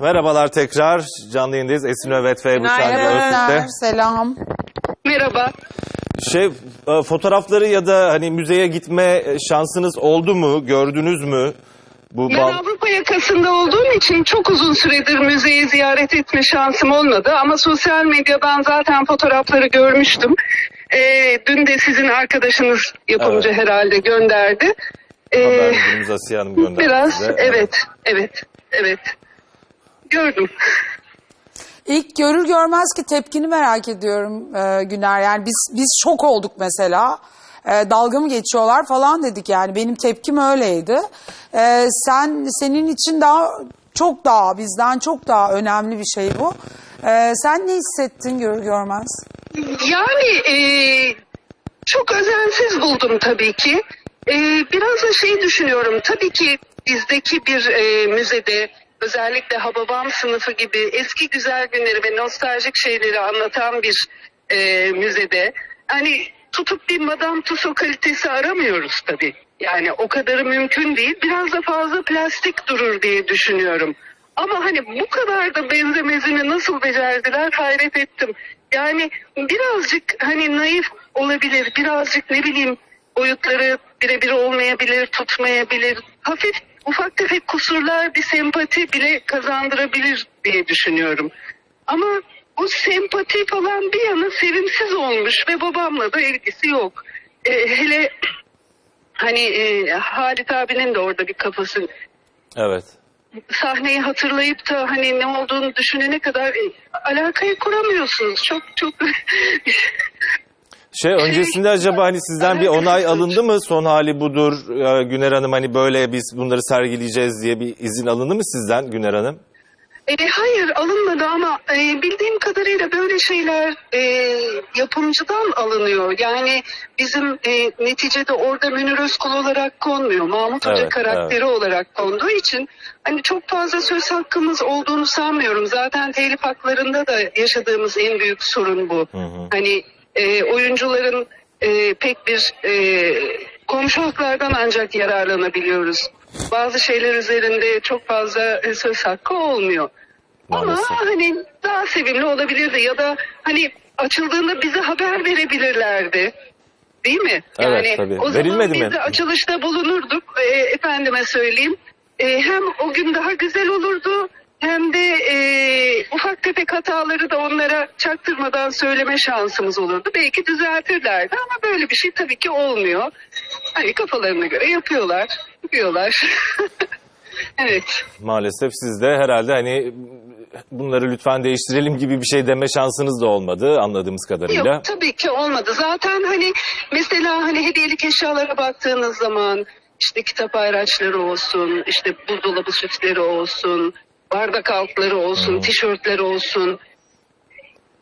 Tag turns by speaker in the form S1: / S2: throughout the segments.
S1: Merhabalar tekrar. Canlı yayındayız. Esin Övet ve Ebru
S2: Merhabalar,
S1: Öztürk'te.
S2: selam.
S3: Merhaba.
S1: Şey, e, fotoğrafları ya da hani müzeye gitme şansınız oldu mu? Gördünüz mü? Bu
S3: Ben
S1: bal...
S3: Avrupa yakasında olduğum için çok uzun süredir müzeyi ziyaret etme şansım olmadı. Ama sosyal medyadan zaten fotoğrafları görmüştüm. Ee, dün de sizin arkadaşınız yapımcı herhalde gönderdi. Ee,
S1: Haber müdürümüz Asiye Hanım gönderdi
S3: biraz
S1: size.
S3: evet, evet, evet. Gördüm.
S2: İlk görür görmez ki tepkini merak ediyorum e, Güner. Yani biz biz şok olduk mesela. E, dalga mı geçiyorlar falan dedik yani. Benim tepkim öyleydi. E, sen senin için daha çok daha bizden çok daha önemli bir şey bu. E, sen ne hissettin görür görmez?
S3: Yani e, çok özensiz buldum tabii ki. E, biraz da şey düşünüyorum. Tabii ki bizdeki bir e, müzede özellikle Hababam sınıfı gibi eski güzel günleri ve nostaljik şeyleri anlatan bir e, müzede hani tutup bir Madame Tussauds kalitesi aramıyoruz tabii. Yani o kadarı mümkün değil. Biraz da fazla plastik durur diye düşünüyorum. Ama hani bu kadar da benzemezini nasıl becerdiler hayret ettim. Yani birazcık hani naif olabilir, birazcık ne bileyim boyutları birebir olmayabilir, tutmayabilir. Hafif ufak tefek kusurlar bir sempati bile kazandırabilir diye düşünüyorum. Ama bu sempati falan bir yana sevimsiz olmuş ve babamla da ilgisi yok. Ee, hele hani e, Halit abinin de orada bir kafası
S1: Evet.
S3: sahneyi hatırlayıp da hani ne olduğunu düşünene kadar e, alakayı kuramıyorsunuz. Çok çok
S1: Şey öncesinde acaba hani sizden bir onay alındı mı? Son hali budur. e, Güner Hanım hani böyle biz bunları sergileyeceğiz diye bir izin alındı mı sizden Güner Hanım?
S3: E, hayır alınmadı ama e, bildiğim kadarıyla böyle şeyler e, yapımcıdan alınıyor. Yani bizim e, neticede orada Münir Özkul olarak konmuyor. Mahmut Hoca
S1: Evet,
S3: karakteri olarak konduğu için hani çok fazla söz hakkımız olduğunu sanmıyorum. Zaten telif haklarında da yaşadığımız en büyük sorun bu. Hani e, oyuncuların e, pek bir e, komşu haklardan ancak yararlanabiliyoruz. Bazı şeyler üzerinde çok fazla söz hakkı olmuyor.
S1: Maalesef.
S3: Ama hani daha sevimli olabilirdi ya da hani açıldığında bize haber verebilirlerdi. Değil mi?
S1: Evet,
S3: yani
S1: tabii.
S3: o
S1: Verilmedi
S3: zaman
S1: mi?
S3: biz de açılışta bulunurduk. E, efendime söyleyeyim. E, hem o gün daha güzel olurdu hem de e, ufak tefek hataları da onlara çaktırmadan söyleme şansımız olurdu. Belki düzeltirlerdi ama böyle bir şey tabii ki olmuyor. Hani kafalarına göre yapıyorlar, yapıyorlar. evet.
S1: Maalesef siz de herhalde hani bunları lütfen değiştirelim gibi bir şey deme şansınız da olmadı anladığımız kadarıyla.
S3: Yok tabii ki olmadı. Zaten hani mesela hani hediyelik eşyalara baktığınız zaman işte kitap ayraçları olsun, işte buzdolabı süsleri olsun, bardak altları olsun, tişörtler olsun.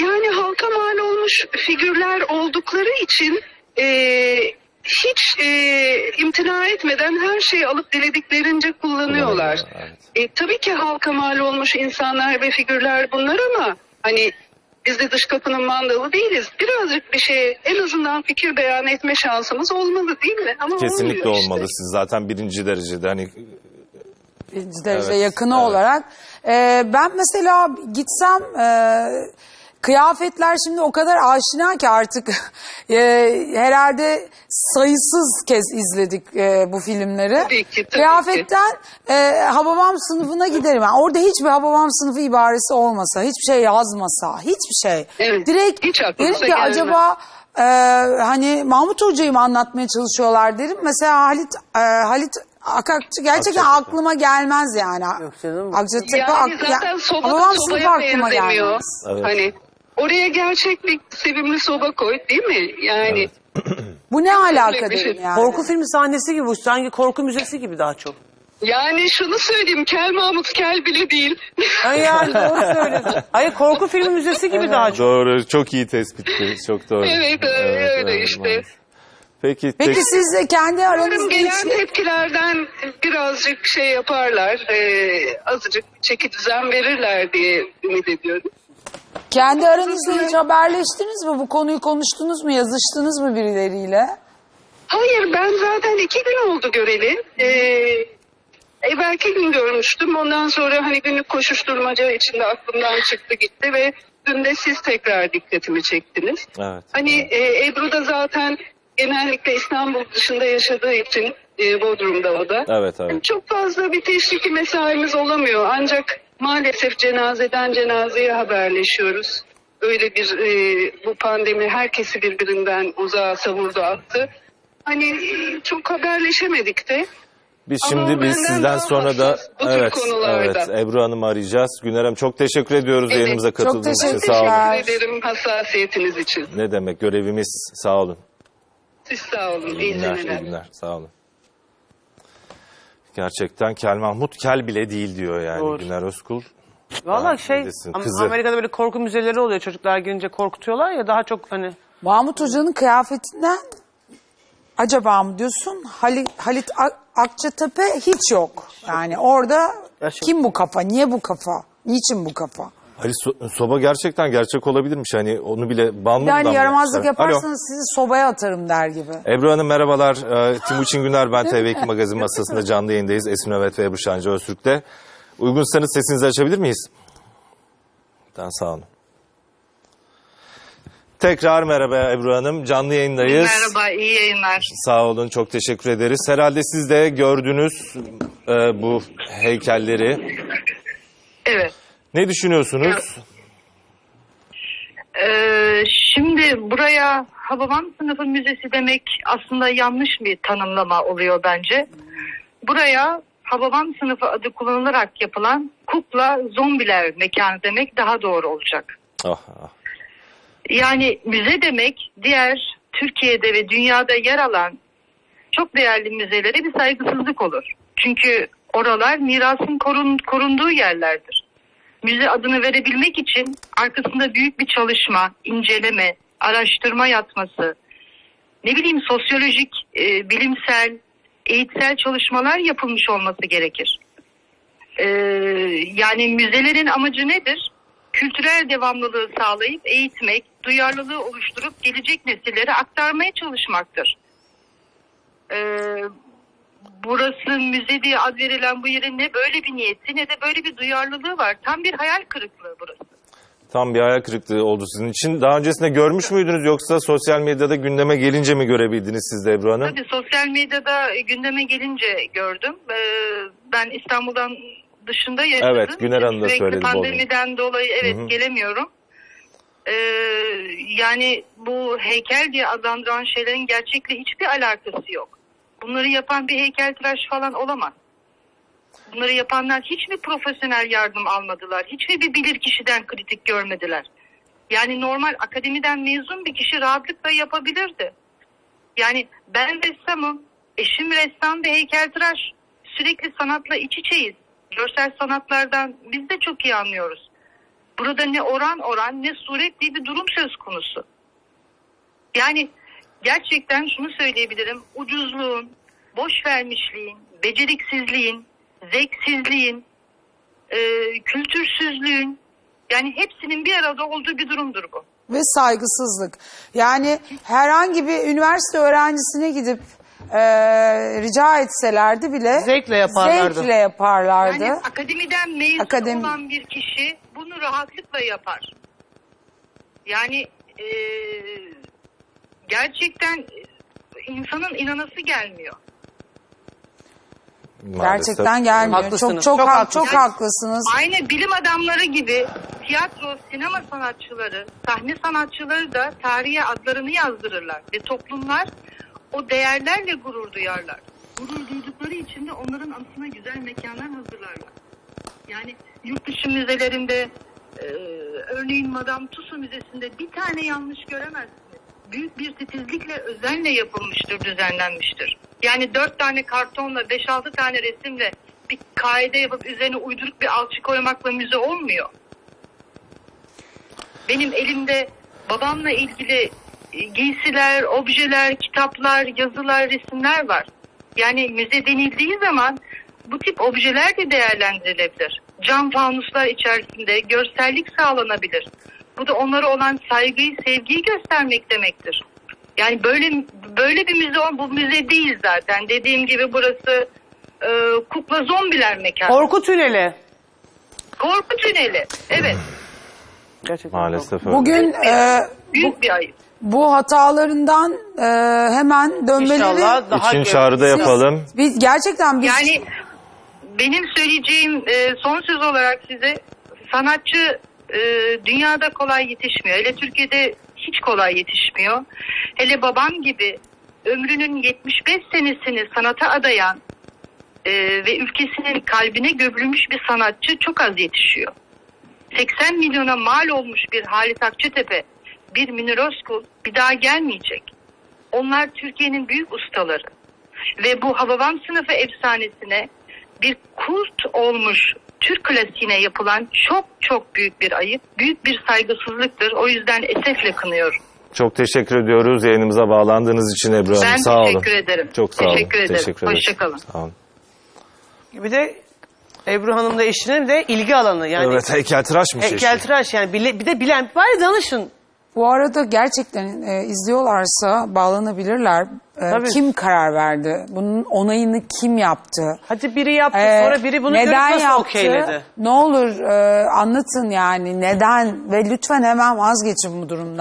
S3: Yani halka mal olmuş figürler oldukları için eee, hiç eee, imtina etmeden her şeyi alıp dilediklerince kullanıyorlar.
S1: Evet.
S3: E, tabii ki halka mal olmuş insanlar ve figürler bunlar ama hani biz de dış kapının mandalı değiliz. Birazcık bir şey en azından fikir beyan etme şansımız olmalı değil mi? Ama
S1: Kesinlikle
S3: olmuyor işte.
S1: olmalı. Siz zaten birinci derecede hani
S2: derece
S1: Evet,
S2: yakını
S1: evet.
S2: olarak. Ee, ben mesela gitsem e, kıyafetler şimdi o kadar aşina ki artık e, herhalde sayısız kez izledik e, bu filmleri.
S3: Tabii ki, tabii
S2: Kıyafetten e, Hababam sınıfına giderim. Yani orada hiçbir Hababam sınıfı ibaresi olmasa, hiçbir şey yazmasa, hiçbir şey.
S3: Evet,
S2: Direkt
S3: hiç
S2: derim ki
S3: gelmez.
S2: acaba e, hani Mahmut Hoca'yı mı anlatmaya çalışıyorlar derim. Mesela Halit e, Halit Akakçı gerçekten
S1: Akçatepe.
S2: aklıma gelmez yani.
S4: Yok canım.
S2: Akçatepe
S3: Yani
S2: ak-
S3: zaten soba da
S2: sınıfı
S3: sobaya
S2: aklıma
S3: benzemiyor.
S2: gelmez.
S1: Evet.
S3: Hani oraya gerçek bir sevimli soba koy değil mi? Yani
S2: Bu ne alaka
S3: bir şey.
S2: yani.
S4: Korku filmi sahnesi gibi bu. Sanki korku müzesi gibi daha çok.
S3: yani şunu söyleyeyim Kel Mahmut Kel bile değil.
S4: Ay yani doğru söylüyorsun. Hayır korku filmi müzesi gibi daha çok.
S1: doğru çok iyi tespitti. Çok doğru.
S3: Evet, öyle, öyle işte.
S1: maalesef. Peki,
S2: Peki
S1: tek-
S2: siz de kendi aranızda
S3: gelen
S2: hiç...
S3: tepkilerden birazcık şey yaparlar, e, azıcık çeki düzen verirler diye ümit ediyorum.
S2: Kendi aranızda hiç haberleştiniz mi? Bu konuyu konuştunuz mu? Yazıştınız mı birileriyle?
S3: Hayır ben zaten iki gün oldu göreli. E, Evvelki gün görmüştüm. Ondan sonra hani günlük koşuşturmaca içinde aklımdan çıktı gitti ve dün de siz tekrar dikkatimi çektiniz.
S1: Evet.
S3: Hani e, Ebru da zaten genellikle İstanbul dışında yaşadığı için e, Bodrum'da o da.
S1: Evet evet.
S3: Çok fazla bir teşviki mesaimiz olamıyor. Ancak maalesef cenazeden cenazeye haberleşiyoruz. Öyle bir e, bu pandemi herkesi birbirinden uzağa savurdu attı. Hani çok haberleşemedik de.
S1: Biz
S3: Ama
S1: şimdi biz
S3: benden
S1: sizden sonra da evet
S3: konularda.
S1: evet Ebru Hanım'ı arayacağız. Güner Hanım çok teşekkür ediyoruz
S3: Evet,
S1: yayınımıza
S2: çok
S1: katıldığınız için. Sağ olun.
S3: Teşekkür ederim hassasiyetiniz için.
S1: Ne demek görevimiz sağ olun.
S3: Siz sağ olun.
S1: İyi günler, iyi günler. Sağ olun. Gerçekten Kel Mahmut kel bile değil diyor yani
S4: Doğru.
S1: Güner Özkul.
S4: Valla şey
S1: neredesin?
S4: Am-
S1: Kızı.
S4: Amerika'da böyle korku müzeleri oluyor. Çocuklar girince korkutuyorlar ya daha çok hani
S2: Mahmut Hoca'nın kıyafetinden acaba mı diyorsun? Halit, Halit Ak- Akçatepe hiç yok. Yani orada kim bu kafa? Niye bu kafa? Niçin bu kafa?
S1: Ali So- Soba gerçekten gerçek olabilirmiş. Hani onu bile banlı
S2: Yani yaramazlık yaparsanız sizi sobaya atarım der gibi.
S1: Ebru Hanım merhabalar. Ee, Timuçin Güner ben TV2 Magazin masasında canlı yayındayız. Esin Övet ve Ebru Şancı Öztürk'te. Uygunsanız sesinizi açabilir miyiz? Tamam sağ olun. Tekrar merhaba Ebru Hanım. Canlı yayındayız.
S3: Merhaba, iyi yayınlar.
S1: Sağ olun, çok teşekkür ederiz. Herhalde siz de gördünüz e, bu heykelleri.
S3: Evet.
S1: Ne düşünüyorsunuz?
S5: Ee, şimdi buraya Hababam Sınıfı Müzesi demek aslında yanlış bir tanımlama oluyor bence. Buraya Hababam Sınıfı adı kullanılarak yapılan kukla zombiler mekanı demek daha doğru olacak.
S1: Ah, ah.
S5: Yani müze demek diğer Türkiye'de ve dünyada yer alan çok değerli müzelere bir saygısızlık olur. Çünkü oralar mirasın korun, korunduğu yerlerdir. Müze adını verebilmek için arkasında büyük bir çalışma, inceleme, araştırma yatması, ne bileyim sosyolojik, e, bilimsel, eğitsel çalışmalar yapılmış olması gerekir. Ee, yani müzelerin amacı nedir? Kültürel devamlılığı sağlayıp eğitmek, duyarlılığı oluşturup gelecek nesillere aktarmaya çalışmaktır. Ee, burası müze diye ad verilen bu yerin ne böyle bir niyeti ne de böyle bir duyarlılığı var. Tam bir hayal kırıklığı burası.
S1: Tam bir hayal kırıklığı oldu sizin için. Daha öncesinde görmüş müydünüz yoksa sosyal medyada gündeme gelince mi görebildiniz siz de Ebru Hanım?
S5: Tabii sosyal medyada gündeme gelince gördüm. Ee, ben İstanbul'dan dışında yaşadım.
S1: Evet, Güner Hanım da söyledi.
S5: Pandemiden dolayı evet
S1: Hı hı.
S5: gelemiyorum. Ee, yani bu heykel diye adlandıran şeylerin gerçekle hiçbir alakası yok. Bunları yapan bir heykeltıraş falan olamaz. Bunları yapanlar hiç mi profesyonel yardım almadılar? Hiç mi bir bilir kişiden kritik görmediler? Yani normal akademiden mezun bir kişi rahatlıkla yapabilirdi. Yani ben ressamım, eşim ressam ve heykeltıraş. Sürekli sanatla iç içeyiz. Görsel sanatlardan biz de çok iyi anlıyoruz. Burada ne oran oran ne suret diye bir durum söz konusu. Yani gerçekten şunu söyleyebilirim. Ucuzluğun, boş vermişliğin, beceriksizliğin, zevksizliğin, e, kültürsüzlüğün yani hepsinin bir arada olduğu bir durumdur bu.
S2: Ve saygısızlık. Yani herhangi bir üniversite öğrencisine gidip e, rica etselerdi bile
S4: Zevkle yaparlardı.
S2: zevkle yaparlardı.
S5: Yani akademiden mezun
S2: Akademi-
S5: olan bir kişi bunu rahatlıkla yapar. Yani e, gerçekten insanın inanası gelmiyor.
S1: Maalesef.
S2: Gerçekten gelmiyor.
S4: Haklısınız,
S2: Çok çok
S4: çok
S2: ha-
S4: haklısınız.
S2: çok haklısınız.
S5: Aynı bilim adamları gibi tiyatro, sinema sanatçıları, sahne sanatçıları da tarihe adlarını yazdırırlar. Ve toplumlar o değerlerle gurur duyarlar. Gurur duydukları için de onların anısına güzel mekanlar hazırlarlar. Yani yurt dışı müzelerinde e, örneğin Madame Tussauds Müzesi'nde bir tane yanlış göremezsiniz. Büyük bir titizlikle özenle yapılmıştır, düzenlenmiştir. Yani dört tane kartonla, beş altı tane resimle bir kaide yapıp üzerine uyduruk bir alçı koymakla müze olmuyor. Benim elimde babamla ilgili e, giysiler, objeler, kitaplar, yazılar, resimler var. Yani müze denildiği zaman bu tip objeler de değerlendirilebilir. Cam fanuslar içerisinde görsellik sağlanabilir. Bu da onlara olan saygıyı, sevgiyi göstermek demektir. Yani böyle böyle bir müze bu müze değil zaten. Dediğim gibi burası e, kukla zombiler mekanı.
S4: Korku tüneli.
S5: Korku tüneli. Evet.
S4: Gerçekten
S1: Maalesef öyle.
S2: Bugün e,
S5: Büyük bir ayıp.
S2: bu hatalarından e, hemen dönmeleri...
S4: İnşallah daha
S1: İçin çağrıda yapalım.
S2: Biz gerçekten biz
S5: Yani benim söyleyeceğim e, son söz olarak size sanatçı e, dünyada kolay yetişmiyor. Hele Türkiye'de hiç kolay yetişmiyor. Hele babam gibi ömrünün 75 senesini sanata adayan e, ve ülkesinin kalbine gömülmüş bir sanatçı çok az yetişiyor. 80 milyona mal olmuş bir Halit Akçatepe, bir Münir Özkul bir daha gelmeyecek. Onlar Türkiye'nin büyük ustaları. Ve bu Hababam sınıfı efsanesine bir kult olmuş Türk klasiğine yapılan çok çok büyük bir ayıp, büyük bir saygısızlıktır. O yüzden esefle kınıyorum.
S1: Çok teşekkür ediyoruz yayınımıza bağlandığınız için Ebru Hanım.
S5: Ben
S1: sağ olun.
S5: teşekkür ederim.
S1: Çok sağ olun.
S5: Teşekkür ederim.
S1: Teşekkür ederiz.
S5: Hoşçakalın.
S1: Sağ olun.
S4: Bir de Ebru Hanım da eşinin de ilgi alanı. Yani
S1: Evet heykeltıraşmış eşi.
S4: heykeltıraş yani bile, bir de bilen bari danışın.
S2: Bu arada gerçekten e, izliyorlarsa bağlanabilirler. E,
S4: Tabii.
S2: kim karar verdi? Bunun onayını kim yaptı?
S4: Hadi biri yaptı
S2: E,
S4: sonra biri bunu görüp
S2: neden
S4: nasıl
S2: yaptı?
S4: okeyledi?
S2: Ne olur e, anlatın yani neden ve lütfen hemen vazgeçin bu durumdan.